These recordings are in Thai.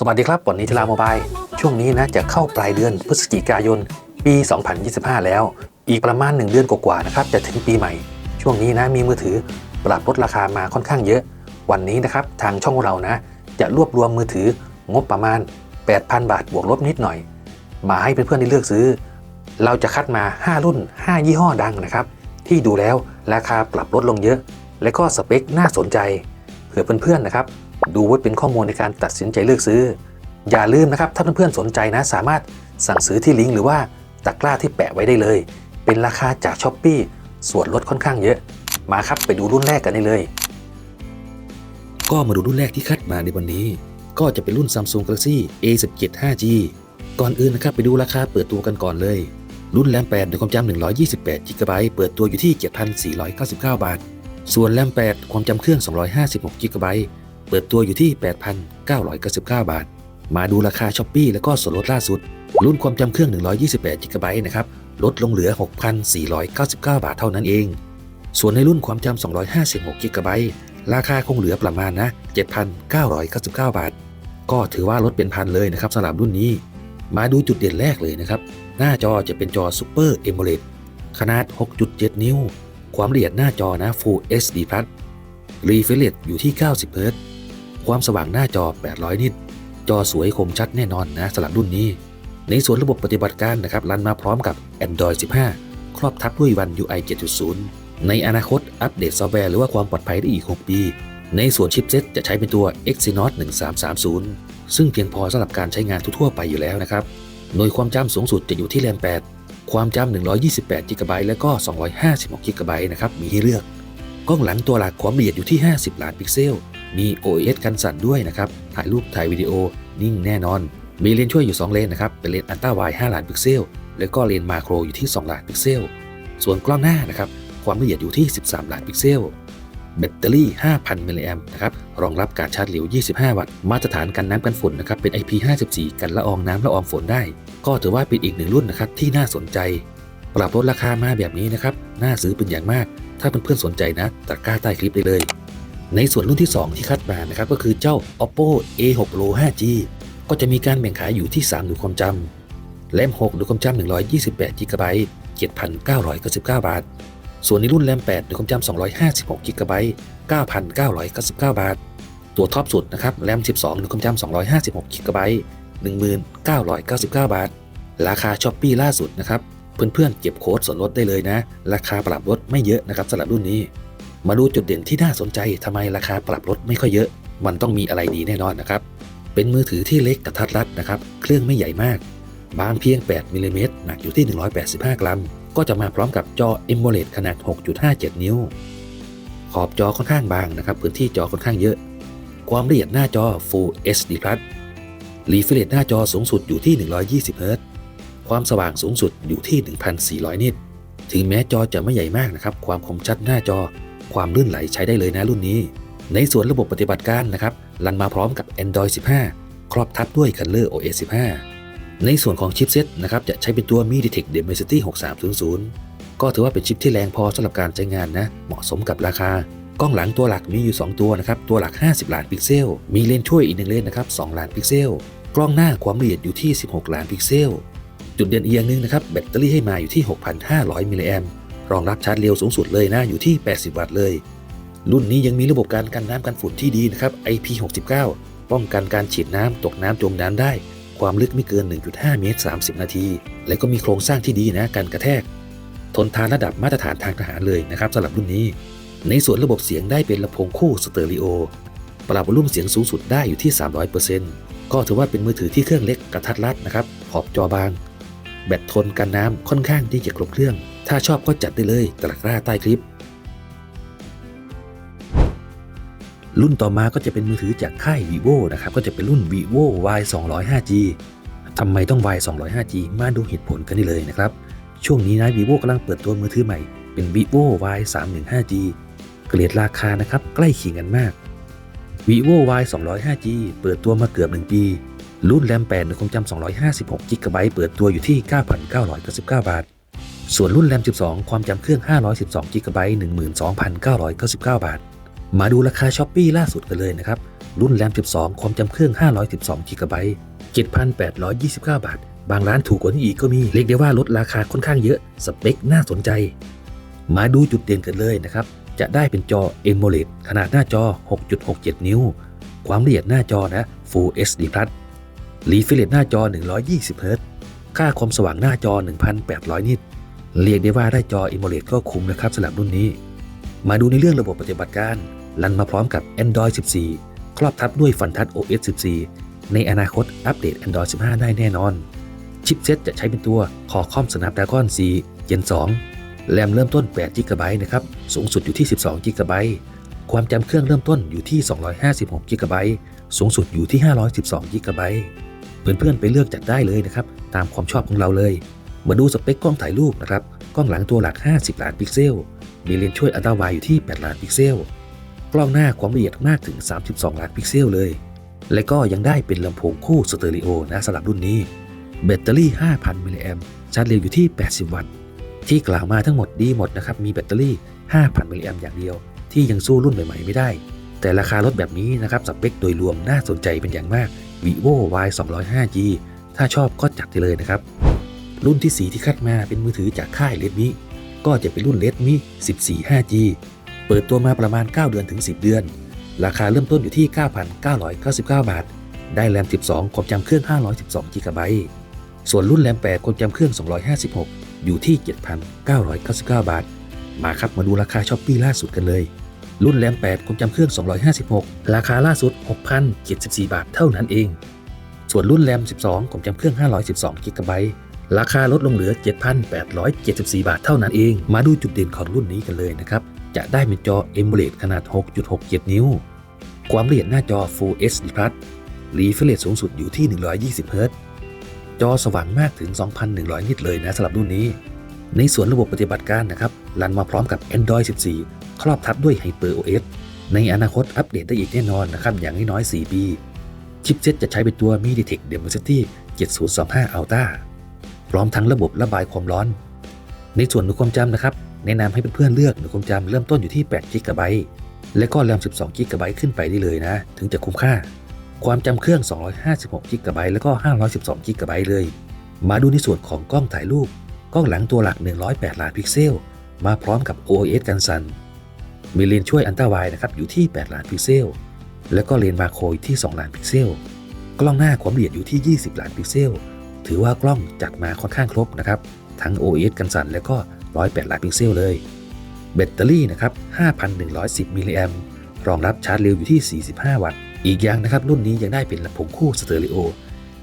สวัสดีครับวันนี้ทลาโมบาย ช่วงนี้นะจะเข้าปลายเดือนพฤศจิกายน ปี 2025 แล้ว อีกประมาณ 1 เดือนกว่าๆนะครับจะถึงปีใหม่ ช่วงนี้นะมีมือถือปรับลดราคามาค่อนข้างเยอะ วันนี้นะครับทางช่องเรานะ จะรวบรวมมือถืองบประมาณ 8,000 บาทบวกลบนิดหน่อย มาให้เพื่อนๆได้เลือกซื้อ เราจะคัดมา 5 รุ่น 5 ยี่ห้อดังนะครับ ที่ดูแล้วราคาปรับลดลงเยอะ และก็สเปคน่าสนใจเผื่อเพื่อนๆนะครับ ดูไว้เป็นข้อมูลในการตัดสินใจเลือกซื้อ อย่าลืมนะครับ ถ้าเพื่อนๆสนใจนะ สามารถสั่งซื้อที่ลิงก์หรือว่าตะกร้าที่แปะไว้ได้เลย เป็นราคาจากช้อปปีส่วนลดค่อนข้างเยอะ มาครับไปดูรุ่นแรกกันได้เลย ก็มาดูรุ่นแรกที่คัดมาในวันนี้ ก็จะเป็นรุ่น Samsung Galaxy A17 5G ก่อนอื่นนะครับไปดูราคาเปิดตัวกันก่อนเลย รุ่นแรม8ในความจำ128 GB เปิดตัวอยู่ที่ 7,499 บาท ส่วนแรม8ความจำเครื่อง 256 GB เปิดตัวอยู่ที่ 8,999 บาท มาดูราคาช้อปปีแล้วก็ส่วนลดล่าสุด รุ่นความจำเครื่อง 128 GB นะครับ ลดลงเหลือ 6,499 บาทเท่านั้นเอง ส่วนในรุ่นความจำ256 GB ราคาคงเหลือประมาณนะ 7,999 บาท ก็ถือว่าลดเป็นพันเลยนะครับสำหรับรุ่นนี้ มาดูจุดเด่นแรกเลยนะครับ หน้าจอจะเป็นจอ Super AMOLED ขนาด 6.7 นิ้ว ความละเอียดหน้าจอนะ Full HD Plus Refresh Rate อยู่ที่ 90 Hz ความสว่างหน้าจอ 800 นิตจอสวยคมชัดแน่นอนนะสำหรับรุ่นนี้ ในส่วนระบบปฏิบัติการนะครับรันมาพร้อมกับ Android 15 ครอบทับด้วย One UI 7.0 ในอนาคตอัปเดตซอฟต์แวร์หรือว่าความปลอดภัยได้อีก 6 ปี ในส่วนชิปเซ็ตจะใช้เป็นตัว Exynos 1330 ซึ่งเพียงพอสำหรับการใช้งานทั่วไปอยู่แล้วนะครับโดยความจำสูงสุดจะอยู่ที่แรม 8 ความจำ128 GB และก็ 256 GB นะครับมีให้เลือก กล้องหลังตัวหลักความละเอียดอยู่ที่ 50 ล้านพิกเซล มี OIS กันสั่นด้วยนะครับ ถ่ายรูปถ่ายวิดีโอนิ่งแน่นอน มีเลนช่วยอยู่ 2 เลนนะครับ เป็นเลนอัลตร้าไวด์5ล้านพิกเซล แล้วก็เลนมาโครอยู่ที่ 2 ล้านพิกเซล ส่วนกล้องหน้านะครับ ความละเอียดอยู่ที่ 13 ล้านพิกเซล แบตเตอรี่ 5,000 มิลลิแอมป์นะครับ รองรับการชาร์จเร็ว 25 วัตต์ มาตรฐานกันน้ำกันฝุ่นนะครับ เป็น IP54 กันละอองน้ำละอองฝนได้ ก็ถือว่าเป็นอีกหนึ่งรุ่นนะครับที่น่าสนใจ ปรับลดราคามาแบบนี้นะครับ น่าซื้อเป็นอย่างมาก ถ้าเพื่อนๆสนใจนะตะกร้าใต้คลิปได้เลย ในส่วนรุ่นที่ 2 ที่คัดมานะครับก็คือเจ้า oppo a6 pro 5g ก็จะมีการแบ่งขายอยู่ที่ 3 หน่วยความจำแรม6หน่วยความจำ128 GB 7,999 บาท ส่วนในรุ่นแรม8หน่วยความจำ256 GB 9,999 บาท ตัวท็อปสุดนะครับแรม12หน่วยความจำ256 GB 1999 บาท ราคาช้อปปี้ล่าสุดนะครับเพื่อนๆเก็บโค้ดส่วนลดได้เลยนะ ราคาปรับลดไม่เยอะนะครับสำหรับรุ่นนี้ มาดูจุดเด่นที่น่าสนใจทำไมราคาปรับลดไม่ค่อยเยอะ มันต้องมีอะไรดีแน่นอนนะครับ เป็นมือถือที่เล็กกระทัดรัดนะครับ เครื่องไม่ใหญ่มาก บางเพียง 8มิลลิเมตรหนักอยู่ที่ 185 กรัม ก็จะมาพร้อมกับจอ AMOLED ขนาด 6.57 นิ้ว ขอบจอค่อนข้างบางนะครับ พื้นที่จอค่อนข้างเยอะ ความละเอียดหน้าจอ Full HD Plus รีเฟรชหน้าจอสูงสุดอยู่ที่ 120 Hz ความสว่างสูงสุดอยู่ที่ 1,400 นิตถึงแม้จอจะไม่ใหญ่มากนะครับ ความคมชัดหน้าจอ ความลื่นไหลใช้ได้เลยนะรุ่นนี้ ในส่วนระบบปฏิบัติการนะครับรันมาพร้อมกับ Android 15 ครอบทับด้วย Color OS 15 ในส่วนของชิปเซ็ตนะครับจะใช้เป็นตัว MediaTek Dimensity 6300 ก็ถือว่าเป็นชิปที่แรงพอสำหรับการใช้งานนะ เหมาะสมกับราคากล้องหลังตัวหลักมีอยู่ 2 ตัวนะครับ ตัวหลัก 50 ล้านพิกเซล มีเลนช่วยอีกหนึ่งเลนนะครับ2ล้านพิกเซล กล้องหน้าความละเอียดอยู่ที่ 16 ล้านพิกเซล จุดเด่นอีกอย่างหนึ่งนะครับ แบตเตอรี่ให้มาอยู่ที่ 6,500 มิลลิแอมป์ รองรับชาร์จเร็วสูงสุดเลยนะอยู่ที่ 80 วัตต์เลย รุ่นนี้ยังมีระบบการกันน้ำกันฝุ่นที่ดีนะครับ IP69 ป้องกันการฉีดน้ำตกน้ำจมน้ำได้ ความลึกไม่เกิน 1.5 เมตร 30 นาที และก็มีโครงสร้างที่ดีนะการกระแทก ทนทานระดับมาตรฐานทางทหารเลยนะครับสำหรับรุ่นนี้ ในส่วนระบบเสียงได้เป็นลำโพงคู่สเตอริโอปรับวอลุ่มเสียงสูงสุดได้อยู่ที่ 300%ก็ถือว่าเป็นมือถือที่เครื่องเล็กกระทัดรัดนะครับขอบจอบาง แบตทนกันน้ำค่อนข้างที่จะครบเครื่อง ถ้าชอบก็จัดได้เลยตะกร้าใต้คลิป รุ่นต่อมาก็จะเป็นมือถือจากค่าย vivo นะครับ ก็จะเป็นรุ่น vivo y 2 0 5 g ทำไมต้อง y 2 0 5 g มาดูเหตุผลกันได้เลยนะครับ ช่วงนี้นะ vivo กำลังเปิดตัวมือถือใหม่ เป็น vivo y 3 1 5 g เกรดราคานะครับใกล้เคียงกันมาก vivo y 2 0 5 g เปิดตัวมาเกือบ 1 ปี รุ่นแรม8ในความจำ256 g b เปิดตัวอยู่ที่ 9,999 บาท ส่วนรุ่นแรม 12 ความจำเครื่อง 512 g b 12,999 บาท มาดูราคาช้อปปีล่าสุดกันเลยนะครับ รุ่นแรม 12 ความจำเครื่อง 512 g b 7,829 บาท บางร้านถูกกว่านี้อีกก็มี เรียกได้ว่าลดราคาค่อนข้างเยอะ สเปคน่าสนใจ มาดูจุดเด่นกันเลยนะครับ จะได้เป็นจอ AMOLED ขนาดหน้าจอ 6.67 นิ้ว ความละเอียดหน้าจอนะ Full HD Plus รีเฟรชหน้าจอ 120 Hz ค่าความสว่างหน้าจอ 1,800 นิต เรียกได้ว่าได้จอ AMOLED ก็คุ้มนะครับสำหรับรุ่นนี้ มาดูในเรื่องระบบปฏิบัติการ รันมาพร้อมกับ Android 14 ครอบทับด้วยฟันทัช OS 14 ในอนาคตอัปเดต Android 15 ได้แน่นอน ชิปเซ็ตจะใช้เป็นตัว Qualcomm Snapdragon 4 Gen 2 แรมเริ่มต้น8 GB นะครับ สูงสุดอยู่ที่ 12 GB ความจำเครื่องเริ่มต้นอยู่ที่ 256 GB สูงสุดอยู่ที่ 512 GB เพื่อนๆไปเลือกจัดได้เลยนะครับตามความชอบของเราเลยมาดูสเปคกล้องถ่ายรูปนะครับกล้องหลังตัวหลัก 50 ล้านพิกเซล มีเลนส์ช่วยอัลตราไวอยู่ที่ 8 ล้านพิกเซล กล้องหน้าความละเอียดมากถึง 32 ล้านพิกเซลเลย และก็ยังได้เป็นลำโพงคู่สเตอริโอนะสำหรับรุ่นนี้ แบตเตอรี่ 5,000 มิลลิแอมชาร์จเร็วอยู่ที่ 80 วัตต์ ที่กล่าวมาทั้งหมดดีหมดนะครับ มีแบตเตอรี่ 5,000 มิลลิแอมอย่างเดียว ที่ยังสู้รุ่นใหม่ๆไม่ได้ แต่ราคารถแบบนี้นะครับสเปคโดยรวมน่าสนใจเป็นอย่างมาก vivo y 2 0 5 g ถ้าชอบก็จัดไปเลยนะครับ รุ่นที่ 4 ที่คัดมาเป็นมือถือจากค่าย Redmi ก็จะเป็นรุ่น Redmi 14 5G เปิดตัวมาประมาณ 9 เดือนถึง 10 เดือน ราคาเริ่มต้นอยู่ที่ 9,999 บาท ได้แรม 12 ความจำเครื่อง 512 g b ส่วนรุ่นแรม 8 ความจำเครื่อง 256 อยู่ที่ 7,999 บาท มาครับมาดูราคาช้อปปี้ล่าสุดกันเลย รุ่นแรม8ความจำเครื่อง 256 ราคาล่าสุด 6,074 บาทเท่านั้นเอง ส่วนรุ่นแรม12ความจำเครื่อง 512 g b ราคาลดลงเหลือ 7,874 บาทเท่านั้นเอง มาดูจุดเด่นของรุ่นนี้กันเลยนะครับ จะได้เป็นจอ AMOLED ขนาด 6.67 นิ้ว ความละเอียดหน้าจอ Full HD Plus รีเฟรชสูงสุดอยู่ที่ 120 Hz จอสว่างมากถึง 2,100 นิตเลยนะสำหรับรุ่นนี้ ในส่วนระบบปฏิบัติการนะครับ รันมาพร้อมกับ Android 14 ครอบทับด้วย HyperOS ในอนาคตอัปเดตได้อีกแน่นอนนะครับ อย่างน้อยๆ4ปี ชิปเซ็ตจะใช้เป็นตัว MediaTek Dimensity 7025 Ultra พร้อมทั้งระบบระบายความร้อน ในส่วนหน่วยความจำนะครับ แนะนำให้เพื่อนๆเลือกหน่วยความจำเริ่มต้นอยู่ที่8 g b และก็แรม12 g b ขึ้นไปได้เลยนะ ถึงจะคุ้มค่า ความจำเครื่อง 256 g b แล้วก็ 512 g b เลย มาดูในส่วนของกล้องถ่ายรูป กล้องหลังตัวหลัก 108 ล้านพิกเซล มาพร้อมกับ OIS กันสั่น มีเลนช่วยอันตราไวด์นะครับอยู่ที่ 8 ล้านพิกเซล แล้วก็เลนมาโคอยู่ที่ 2 ล้านพิกเซล กล้องหน้าความละเอียดอยู่ที่ 20 ล้านพิกเซล ถือว่ากล้องจัดมาค่อนข้างครบนะครับ ทั้ง OIS กันสั่นแล้วก็ 108 ล้านพิกเซลเลย แบตเตอรี่นะครับ 5,110 มิลลิแอมรองรับชาร์จเร็วอยู่ที่ 45 วัตต์ อีกอย่างนะครับรุ่นนี้ยังได้เป็นลำโพงคู่สเตอริโอ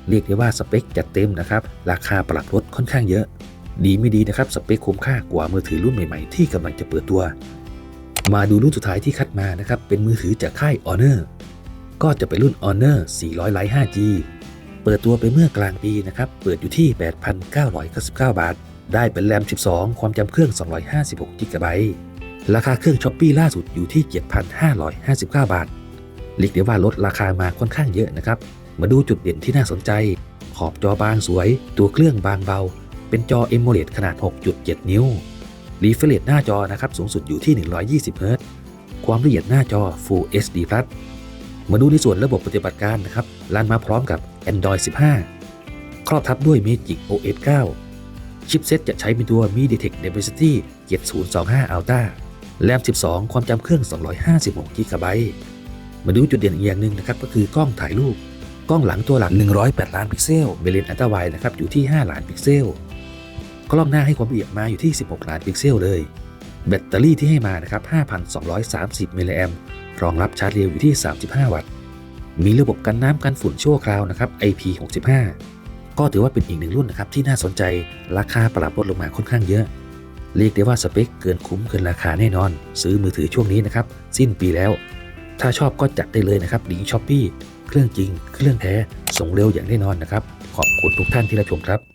เรียกได้ว่าสเปคจัดเต็มนะครับ ราคาปรับลดค่อนข้างเยอะ ดีไม่ดีนะครับสเปคคุ้มค่ากว่ามือถือรุ่นใหม่ๆที่กำลังจะเปิดตัว มาดูรุ่นสุดท้ายที่คัดมานะครับ เป็นมือถือจากค่าย Honor ก็จะเป็นรุ่น Honor 400 Lite 5G เปิดตัวไปเมื่อกลางปีนะครับ เปิดอยู่ที่ 8,999 บาท ได้เป็นแรม 12 ความจำเครื่อง 256 g b ราคาเครื่องช้อปปี้ล่าสุดอยู่ที่ 7,559 บาทเรียกได้ว่าลดราคามาค่อนข้างเยอะนะครับ มาดูจุดเด่นที่น่าสนใจ ขอบจอบางสวย ตัวเครื่องบางเบา เป็นจอ AMOLED ขนาด 6.7 นิ้ว รีเฟรชหน้าจอนะครับสูงสุดอยู่ที่ 120 Hz ความละเอียดหน้าจอ Full HD Plus มาดูในส่วนระบบปฏิบัติการนะครับรันมาพร้อมกับ Android 15 ครอบทับด้วย Magic OS 9 ชิปเซ็ตจะใช้เป็นตัว MediaTek Dimensity 7025 Ultra แรม 12 ความจำเครื่อง 256 g b มาดูจุดเด่นอีกอย่างหนึ่งนะครับก็คือกล้องถ่ายรูป กล้องหลังตัวหลัก108 ล้านพิกเซลเบเลนอัลตราไวนะครับอยู่ที่ 5 ล้านพิกเซล กล้องหน้าให้ความละเอียดมาอยู่ที่ 16 ล้านพิกเซลเลย แบตเตอรี่ที่ให้มานะครับ 5,230 มิลลิแอมรองรับชาร์จเร็วอยู่ที่ 35 วัตต์ มีระบบกันน้ำกันฝุ่นชั่วคราวนะครับ IP65 ก็ถือว่าเป็นอีกหนึ่งรุ่นนะครับที่น่าสนใจ ราคาปรับลดลงมาค่อนข้างเยอะ เรียกได้ว่าสเปคเกินคุ้มเกินราคาแน่นอน ซื้อมือถือช่วงนี้นะครับ สิ้นปีแล้ว ถ้าชอบก็จัดได้เลยนะครับลิงช้อปปี้เครื่องจริง เครื่องแท้ ส่งเร็วอย่างแน่นอนนะครับ ขอบคุณทุกท่านที่รับชมครับ